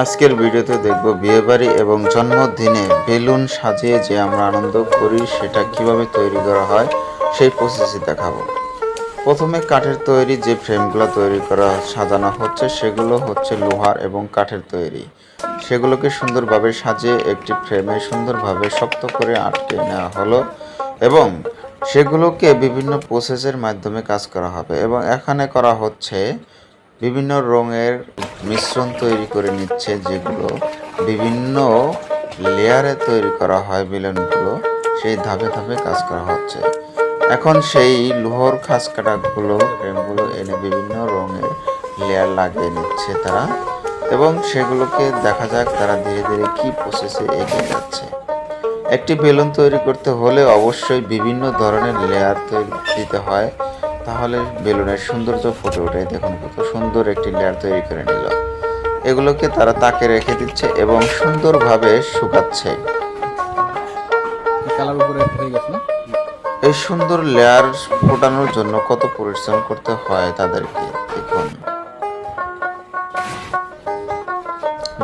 আজকের ভিডিওতে দেখব বিয়েবাড়ি এবং জন্মদিনে বেলুন সাজিয়ে যে আমরা আনন্দ করি, সেটা কীভাবে তৈরি করা হয়, সেই প্রসেসই দেখাবো। প্রথমে কাঠের তৈরি যে ফ্রেমগুলো তৈরি করা, সাজানো হচ্ছে, সেগুলো হচ্ছে লোহার এবং কাঠের তৈরি। সেগুলোকে সুন্দরভাবে সাজিয়ে একটি ফ্রেমে সুন্দরভাবে শক্ত করে আটকে নেওয়া হলো এবং সেগুলোকে বিভিন্ন প্রসেসের মাধ্যমে কাজ করা হবে এবং এখানে করা হচ্ছে বিভিন্ন রঙের মিশ্রণ তৈরি করে নিচ্ছে যেগুলো বিভিন্ন লেয়ারে তৈরি করা হয় বেলুনগুলো সেই ধাপে ধাপে কাজ করা হচ্ছে। এখন সেই লোহর খাস কাটাগুলো ফ্রেমগুলো এনে বিভিন্ন রঙের লেয়ার লাগিয়ে নিচ্ছে তারা এবং সেগুলোকে দেখা যাক তারা ধীরে ধীরে কি প্রসেসে এগিয়ে যাচ্ছে। একটি বেলুন তৈরি করতে হলে অবশ্যই বিভিন্ন ধরনের লেয়ার তৈরি দিতে হয়। তাহলে বেলুনের সৌন্দর্য ফুটে ওঠে। দেখুন কত সুন্দর একটি লেয়ার তৈরি করে নিল। এগুলোকে তারা তাকে রেখে দিচ্ছে এবং সুন্দরভাবে শুকাচ্ছে। এই সুন্দর লেয়ার ফোটানোর জন্য কত পরিশ্রম করতে হয় তাদেরকে দেখুন।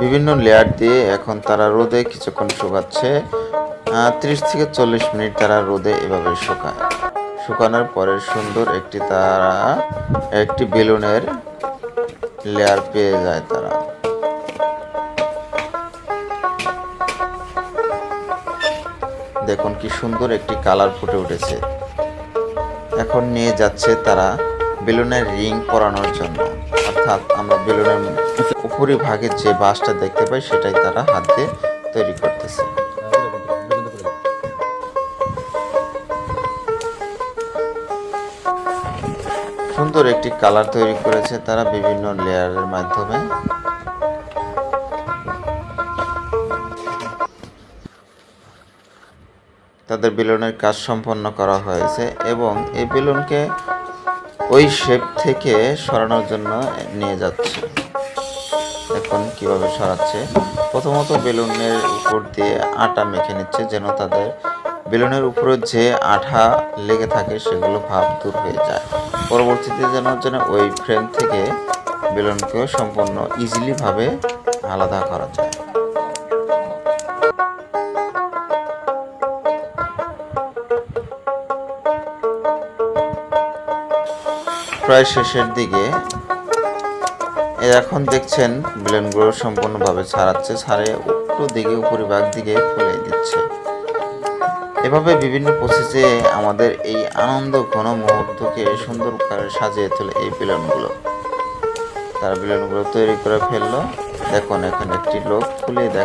বিভিন্ন লেয়ার দিয়ে এখন তারা রোদে কিছুক্ষণ শুকাচ্ছে। ত্রিশ থেকে চল্লিশ মিনিট তারা রোদে এভাবে শুকায়। শুকানোর পরে সুন্দর একটি তারা, একটি বেলুনের লেয়ার পেয়ে যায় তারা। দেখুন কি সুন্দর একটি কালার ফুটে উঠেছে। এখন নিয়ে যাচ্ছে তারা বেলুনের রিং পরানোর জন্য। অর্থাৎ আমরা বেলুনের উপরি ভাগে যে বাসটা দেখতে পাই, সেটাই তারা হাত তৈরি করতেছে সুন্দর একটি কালার তৈরি করেছে তারা বিভিন্ন লেয়ারের মাধ্যমে। তাদের বেলুনের কাজ সম্পন্ন করা হয়েছে এবং এই বেলুনকে ওই শেপ থেকে সরানোর জন্য নিয়ে যাচ্ছে। এখন কীভাবে সরাচ্ছে। প্রথমত বেলুনের উপর দিয়ে আটা মেখে নিচ্ছে যেন তাদের বেলুনের উপরে যে আঠা লেগে থাকে, সেগুলো ভাব দূর হয়ে যায়। পরবর্তীতে যেন যেন ওই ফ্রেম থেকে বেলুনকেও সম্পূর্ণ ইজিলিভাবে আলাদা করা যায়। প্রায় শেষের দিকে এখন দেখছেন বেলুনগুলো সম্পূর্ণভাবে ছাড়াচ্ছে, ছাড়ে একটু দিকে, উপরিভাগ দিকে ফুলে দিচ্ছে। এভাবে বিভিন্ন প্রসেসে আমাদের এই আনন্দ ঘন মুহূর্তকে সুন্দর করে সাজিয়ে তোলে এই বেলুনগুলো। তার বেলুনগুলো তৈরি করে ফেলল। দেখুন, এখানে একটি লোক খুলে দেখ